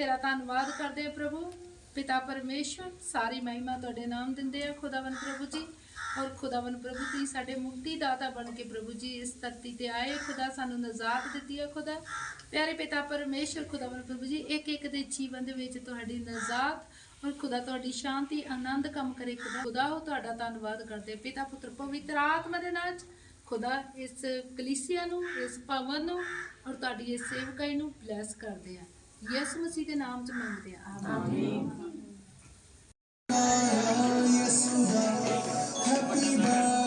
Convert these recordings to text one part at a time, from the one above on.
ਤੇਰਾ ਧੰਨਵਾਦ ਕਰਦੇ ਆ ਪ੍ਰਭੂ। ਪਿਤਾ ਪਰਮੇਸ਼ਵਰ, ਸਾਰੀ ਮਹਿਮਾ ਤੁਹਾਡੇ ਨਾਮ ਦਿੰਦੇ ਆ ਖੁਦਾਵੰ ਪ੍ਰਭੂ ਜੀ। ਔਰ ਖੁਦਾਵੰ ਪ੍ਰਭੂ ਜੀ ਸਾਡੇ ਮੁਕਤੀ ਦਾਤਾ ਬਣ ਕੇ ਪ੍ਰਭੂ ਜੀ ਇਸ ਧਰਤੀ ਤੇ ਆਏ। ਖੁਦਾ ਸਾਨੂੰ ਨਜ਼ਾਤ ਦਿੱਤੀ ਹੈ ਖੁਦਾ। ਪਿਆਰੇ ਪਿਤਾ ਪਰਮੇਸ਼ਵਰ ਖੁਦਾਵੰ ਪ੍ਰਭੂ ਜੀ ਇੱਕ ਇੱਕ ਦੇ ਜੀਵਨ ਦੇ ਵਿੱਚ ਤੁਹਾਡੀ ਨਜ਼ਾਤ ਔਰ ਖੁਦਾ ਤੁਹਾਡੀ ਸ਼ਾਂਤੀ, ਆਨੰਦ ਕੰਮ ਕਰੇ ਖੁਦਾ। ਖੁਦਾ, ਉਹ ਤੁਹਾਡਾ ਧੰਨਵਾਦ ਕਰਦੇ ਪਿਤਾ ਪੁੱਤਰ, ਪਵਿੱਤਰ ਆਤਮਾ ਦੇ ਨਾਲ ਖੁਦਾ ਇਸ ਕਲੀਸਿਆ ਨੂੰ, ਇਸ ਭਵਨ ਨੂੰ ਔਰ ਤੁਹਾਡੀ ਇਸ ਸੇਵਕਾਈ ਨੂੰ ਬਲੈਸ ਕਰਦੇ ਆ। ਯਿਸੂ ਮਸੀਹ ਦੇ ਨਾਮ 'ਚ ਮੰਗਦੇ ਆ ਆਮੀਨ। ਏ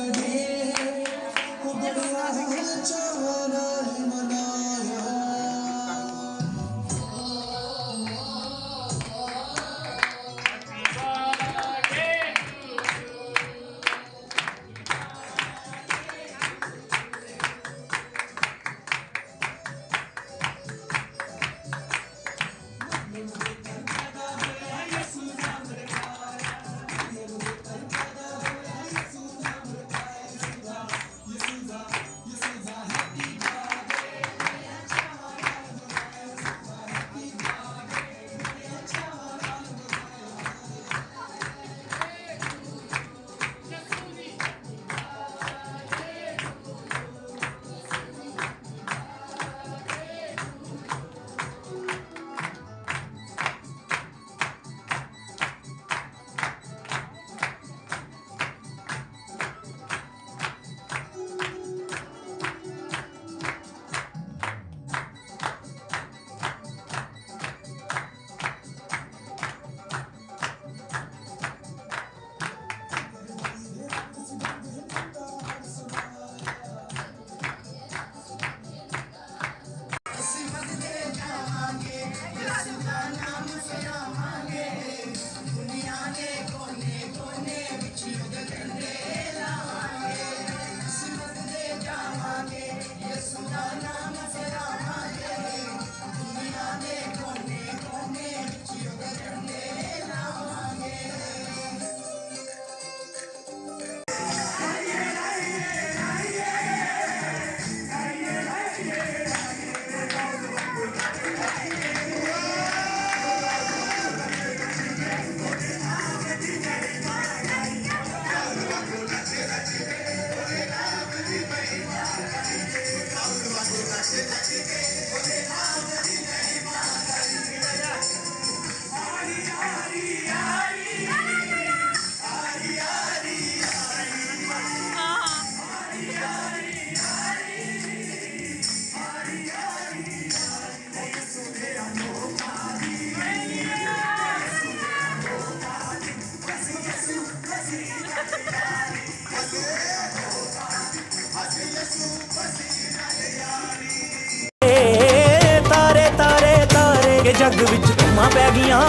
ਕੇ ਜੱਗ ਵਿੱਚ ਧੂਮਾਂ ਪੈ ਗਈਆਂ,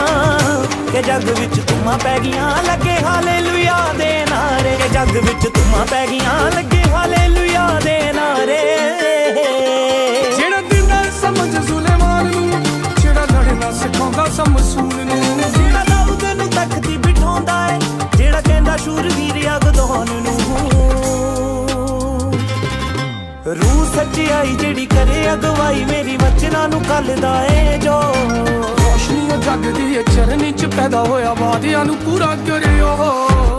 ਕੇ ਜੱਗ ਵਿੱਚ ਧੂਮਾਂ ਪੈ ਗਈਆਂ, ਲੱਗੇ ਹਾਲੇਲੂਇਆ ਦੇ ਨਾਰੇ। ਕੇ ਜੱਗ ਵਿੱਚ ਧੂਮਾਂ ਪੈ ਗਈਆਂ, ਲੱਗੇ ਹਾਲੇਲੂਇਆ ਦੇ ਨਾਰੇ। ਰੂਹ ਸੱਚਾਈ ਜਿਹੜੀ ਕਰੇ ਅਗਵਾਈ, ਮੇਰੀ ਵਚਨਾਂ ਨੂੰ ਕੱਲਦਾ ਏ ਜੋ। ਰੋਸ਼ਨੀ ਉਹ ਜੱਗ ਦੀ ਇਹ ਚਰਨੀ ਚ ਪੈਦਾ ਹੋਇਆ ਵਾਦਿਆਂ ਨੂੰ ਪੂਰਾ ਕਰਿਓ।